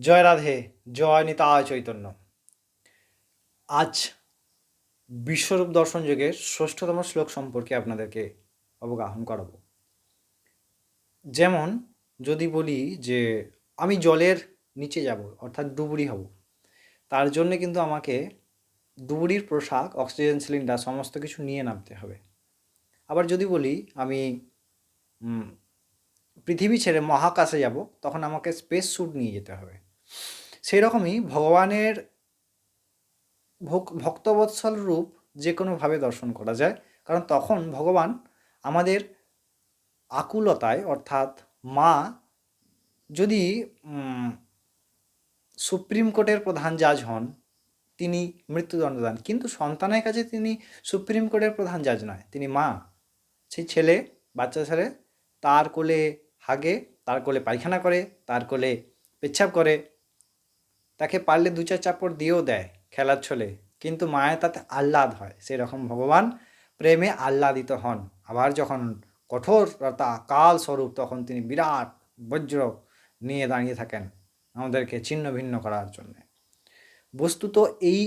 জয় রাধে, জয় নিতায় চৈতন্য। আজ বিশ্বরূপ দর্শন যুগের ষষ্ঠতম শ্লোক সম্পর্কে আপনাদেরকে অবগাহন করাবো। যেমন যদি বলি যে, আমি জলের নিচে যাব, অর্থাৎ ডুবুরি হব। তার জন্য কিন্তু আমাকে ডুবুরির পোশাক, অক্সিজেন সিলিন্ডার, সমস্ত কিছু নিয়ে নামতে হবে। আবার যদি বলি আমি পৃথিবী ছেড়ে মহাকাশে যাব, তখন আমাকে স্পেস স্যুট নিয়ে যেতে হবে। সেই রকমই ভগবানের ভক- ভক্তবৎসল রূপ যে কোনোভাবে দর্শন করা যায়। কারণ তখন ভগবান আমাদের আকুলতায়, অর্থাৎ মা যদি সুপ্রিম কোর্টের প্রধান জাজ হন, তিনি মৃত্যুদণ্ড দেন। কিন্তু সন্তানের কাছে তিনি সুপ্রিম কোর্টের প্রধান জাজ নয়, তিনি মা। সেই ছেলে, বাচ্চা ছেলে, তার কোলে হাগে, তার কোলে পায়খানা করে, তার কোলে পেচ্ছাপ করে তাকে পারলে দু চার চাপড় দিয়েও দেয় খেলার ছলে। কিন্তু মায়ের তাতে আহ্লাদ হয়। সেরকম ভগবান প্রেমে আহ্লাদিত হন। আবার যখন কঠোরতা কাল স্বরূপ তখন তিনি বিরাট বজ্র নিয়ে দাঁড়িয়ে থাকেন আমাদেরকে ছিন্ন ভিন্ন করার জন্যে। বস্তুত এই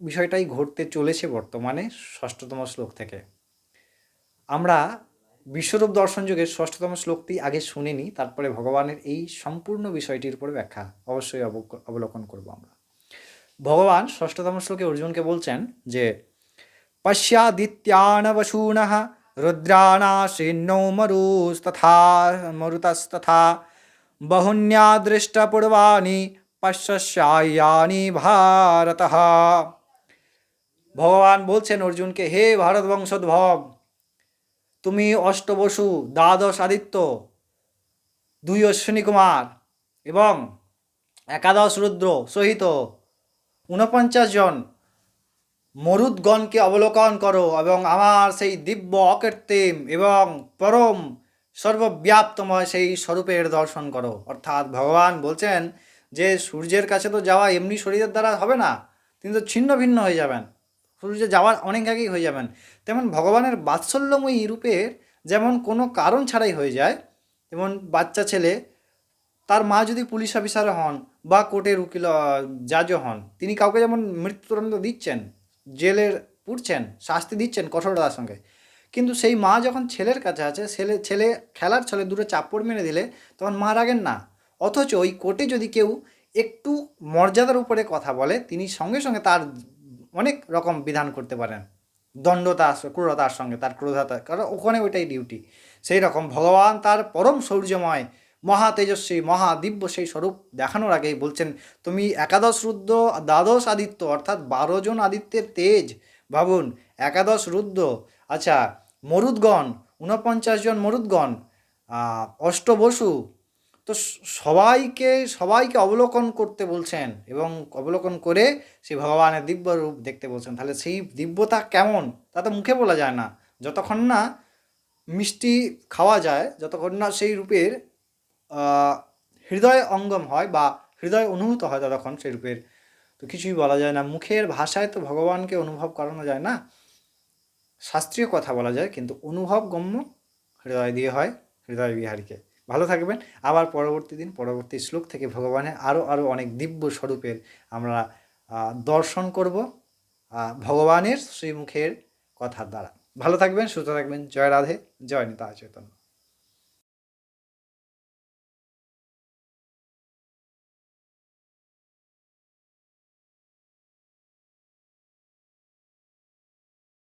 বিষয়টাই ঘটতে চলেছে বর্তমানে ষষ্ঠতম শ্লোক থেকে। আমরা বিশ্বরূপ দর্শন যুগের ষষ্ঠতম শ্লোকটি আগে শুনিনি, তারপরে ভগবানের এই সম্পূর্ণ বিষয়টির উপরে ব্যাখ্যা অবশ্যই অবলোকন করব আমরা। ভগবান ষষ্ঠতম শ্লোকে অর্জুনকে বলছেন যে পশ্যাদিত্যানবশূন রুদ্রাণাশীর্ণৌ মরুস্তথা মরুতস্তথা বহুন্যা দৃষ্টপূর্বাণি পশ্যস্যায়ানি ভারত। ভগবান বলছেন অর্জুনকে, হে ভারত বংশোদ্ভব তুমি অষ্টবসু দ্বাদশ আদিত্য, দুই অশ্বিনী কুমার এবং একাদশ রুদ্র সহিত ঊনপঞ্চাশ জন মরুদগণকে অবলোকন করো এবং আমার সেই দিব্য অকৃত্রিম এবং পরম সর্বব্যাপ্তময় সেই স্বরূপের দর্শন করো। অর্থাৎ ভগবান বলছেন যে সূর্যের কাছে তো যাওয়া এমনি শরীরের দ্বারা হবে না, তিনি তো ছিন্ন ভিন্ন হয়ে যাবেন। সূর্যে যাওয়ার অনেক আগেই হয়ে যাবেন। তেমন ভগবানের বাৎসল্যময়ী রূপের যেমন কোনো কারণ ছাড়াই হয়ে যায় যেমন বাচ্চা ছেলে, তার মা যদি পুলিশ অফিসার হন বা কোর্টের উকিল জাজও হন, তিনি কাউকে যেমন মৃত্যুদণ্ড দিচ্ছেন জেলের পুড়ছেন, শাস্তি দিচ্ছেন কঠোরতার সঙ্গে, কিন্তু সেই মা যখন ছেলের কাছে আছে, ছেলে ছেলে খেলার ছলে দুটো চাপড় মেরে দিলে তখন মা রাগেন না। অথচ ওই কোর্টে যদি কেউ একটু মর্যাদার উপরে কথা বলে, তিনি সঙ্গে সঙ্গে তার অনেক রকম বিধান করতে পারেন। দণ্ডতার ক্রূরতার সঙ্গে, তার ক্রোধতা কারণ ওখানে ওইটাই ডিউটি সেই রকম ভগবান তার পরম সৌর্যময়, মহা তেজস্বী, মহা দিব্য সেই স্বরূপ দেখানোর আগেই বলছেন, তুমি একাদশ রুদ্র দ্বাদশ আদিত্য, অর্থাৎ বারো জন আদিত্যের তেজ, ভাবুন, একাদশ রুদ্র আচ্ছা মরুদগণ, ঊনপঞ্চাশ জন মরুদগণ অষ্টবসু তো সবাইকে সবাইকে অবলোকন করতে বলছেন এবং অবলোকন করে সেই ভগবানের দিব্য রূপ দেখতে বলছেন। তাহলে সেই দিব্যতা কেমন? তা তো মুখে বলা যায় না। যতক্ষণ না মিষ্টি খাওয়া যায়, যতক্ষণ না সেই রূপের হৃদয় অঙ্গম হয় বা হৃদয় অনুভূত হয় ততক্ষণ সেই রূপের, তো কিছুই বলা যায় না। মুখের ভাষায় তো ভগবানকে অনুভব করানো যায় না। শাস্ত্রীয় কথা বলা যায়, কিন্তু অনুভব গম্য হৃদয় দিয়ে হয়, হৃদয় বিহারীকে। ভালো থাকবেন। আবার পরবর্তী দিন, পরবর্তী শ্লোক থেকে ভগবানের আরও আরও অনেক দিব্য স্বরূপের আমরা দর্শন করব ভগবানের শ্রীমুখের কথার দ্বারা। ভালো থাকবেন, সুস্থ থাকবেন। জয় রাধে, জয় নিতা চৈতন্য।